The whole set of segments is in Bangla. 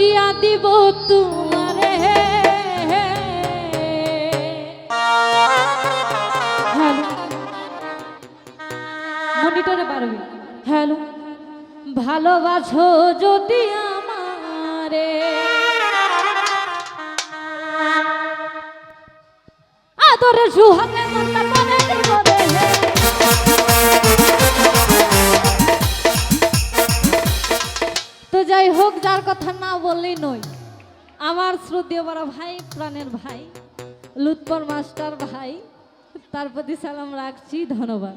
টিয়া দিব তোমারে। হ্যালো। মনিটরে পারবি হ্যালো। ভালোবাসো যদি আমারে। আদরে সুহাগে যাই হোক যার কথা না বললেই নই আমার শ্রদ্ধীয় বড় ভাই, প্রাণের ভাই লুৎপর মাস্টার ভাই, তার প্রতি সালাম রাখছি, ধন্যবাদ।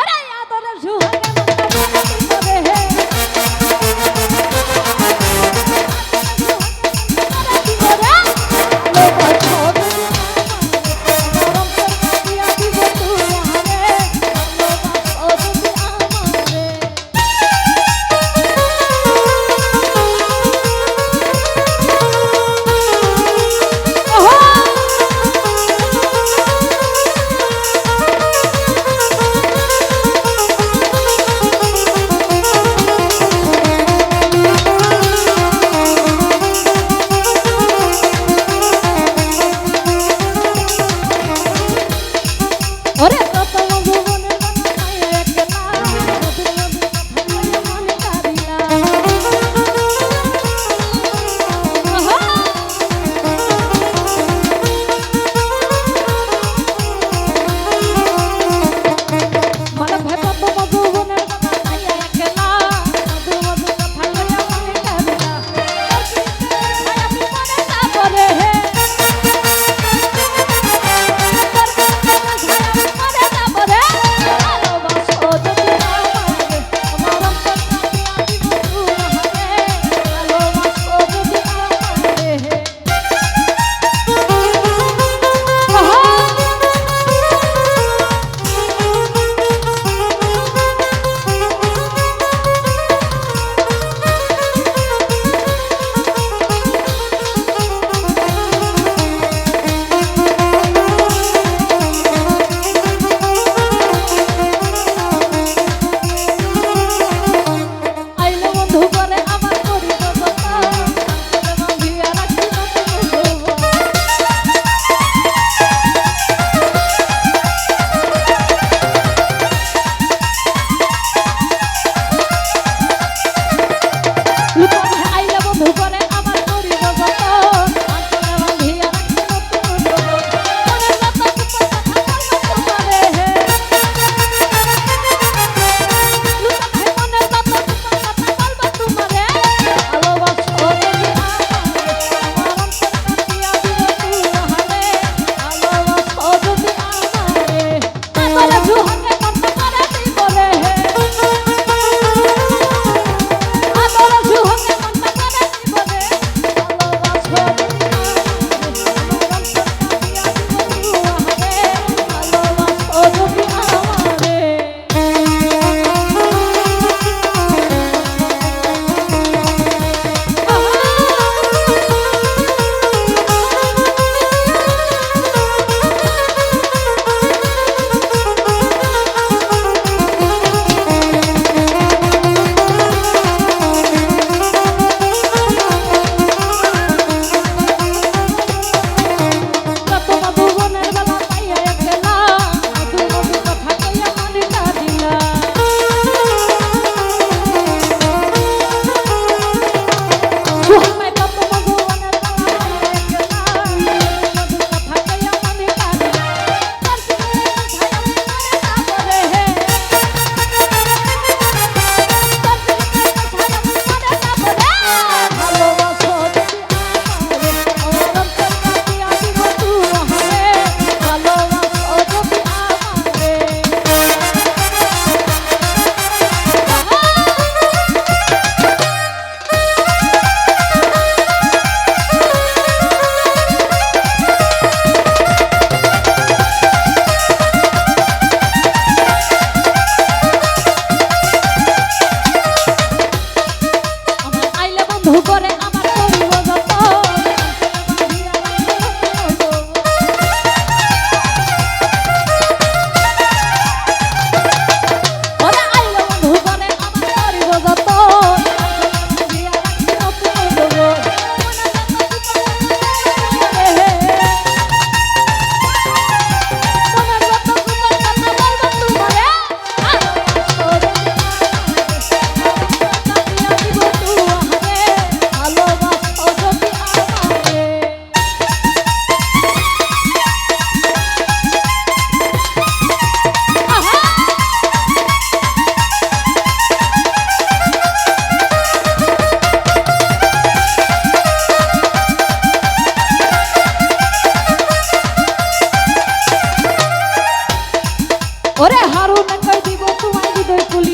আরে আদরে সুহাগে কারণ একবার দিব তোমার হৃদয় খুলি